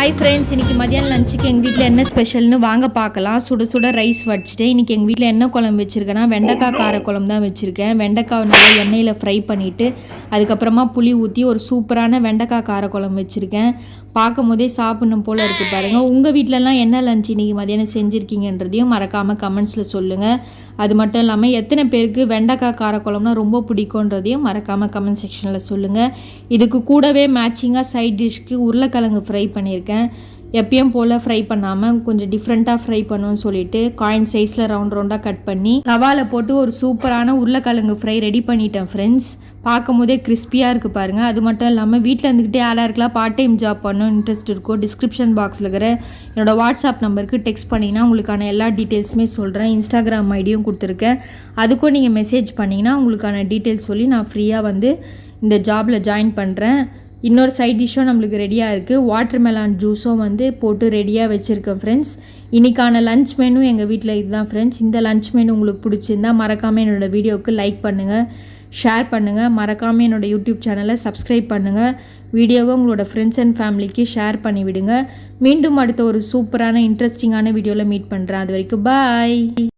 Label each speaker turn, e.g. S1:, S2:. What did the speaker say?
S1: Hi friends இன்றைக்கி மதியானம் லஞ்சுக்கு எங்கள் வீட்டில் என்ன ஸ்பெஷல்னு வாங்க பார்க்கலாம். சுட சுட ரைஸ் வடிச்சிட்டேன். இன்றைக்கி எங்கள் வீட்டில் என்ன குழம்பு வச்சுருக்கேன்னா வெண்டைக்காய் கார குழம்பு தான் வச்சுருக்கேன். வெண்டைக்காய் நல்லா எண்ணெயில் ஃப்ரை பண்ணிவிட்டு அதுக்கப்புறமா புளி ஊற்றி ஒரு சூப்பரான வெண்டைக்காய் கார குழம்பு வச்சுருக்கேன். பார்க்கும் போதே சாப்பிடணும் போல் இருக்குது பாருங்கள் உங்கள் வீட்டிலலாம் என்ன லஞ்ச் இன்றைக்கி மதியானம் செஞ்சுருக்கீங்கன்றதையும் மறக்காமல் கமெண்ட்ஸில் சொல்லுங்கள் அது மட்டும் இல்லாமல் எத்தனை பேருக்கு வெண்டைக்காய் கார குழம்புனா ரொம்ப பிடிக்குன்றதையும் மறக்காமல் கமெண்ட் செக்ஷனில் சொல்லுங்கள் இதுக்கு கூடவே மேட்சிங்காக சைட் டிஷ்க்கு உருளைக்கிழங்கு ஃப்ரை பண்ணியிருக்கேன். எப்பயும் போல் ஃப்ரை பண்ணாமல் கொஞ்சம் டிஃப்ரெண்ட்டாக ஃப்ரை பண்ணணும்னு சொல்லிட்டு காயின் சைஸில் ரவுண்ட் ரவுண்டாக கட் பண்ணி தவாவில் போட்டு ஒரு சூப்பரான உருளைக்கிழங்கு ஃப்ரை ரெடி பண்ணிட்டேன் ஃப்ரெண்ட்ஸ் பார்க்கும் போதே கிறிஸ்பியாக இருக்குது பாருங்கள் அது மட்டும் இல்லாமல் வீட்டில் இருந்துக்கிட்டே யாராக இருக்கலாம் பார்ட் டைம் ஜாப் பண்ணணும் இன்ட்ரெஸ்ட் இருக்கோ டிஸ்கிரிப்ஷன் பாக்ஸில் இருக்கிற என்னோட வாட்ஸ்அப் நம்பருக்கு டெக்ஸ்ட் பண்ணிங்கன்னா உங்களுக்கான எல்லா டீட்டெயில்ஸுமே சொல்கிறேன் இன்ஸ்டாகிராம் ஐடியும் கொடுத்துருக்கேன். அதுக்கும் நீங்கள் மெசேஜ் பண்ணிங்கன்னா உங்களுக்கான டீட்டெயில்ஸ் சொல்லி நான் ஃப்ரீயாக வந்து இந்த ஜாபில் ஜாயின் பண்ணுறேன் இன்னொரு சைட் டிஷ்ஷும் நம்மளுக்கு ரெடியாக இருக்குது வாட்டர் மெலான் ஜூஸும் வந்து போட்டு ரெடியாக வச்சுருக்கேன் ஃப்ரெண்ட்ஸ் இன்றைக்கான லன்ச் மெனு எங்கள் வீட்டில் இதுதான் ஃப்ரெண்ட்ஸ் இந்த லஞ்ச் மெனு உங்களுக்கு பிடிச்சிருந்தா மறக்காமல் என்னோடய வீடியோவுக்கு லைக் பண்ணுங்கள் ஷேர் பண்ணுங்கள் மறக்காமல் என்னோடய யூடியூப் சேனலை சப்ஸ்கிரைப் பண்ணுங்கள் வீடியோவை உங்களோட ஃப்ரெண்ட்ஸ் அண்ட் ஃபேமிலிக்கு ஷேர் பண்ணிவிடுங்க மீண்டும் அடுத்த ஒரு சூப்பரான இன்ட்ரெஸ்டிங்கான வீடியோவில் மீட் பண்ணுறேன் அது வரைக்கும் பாய்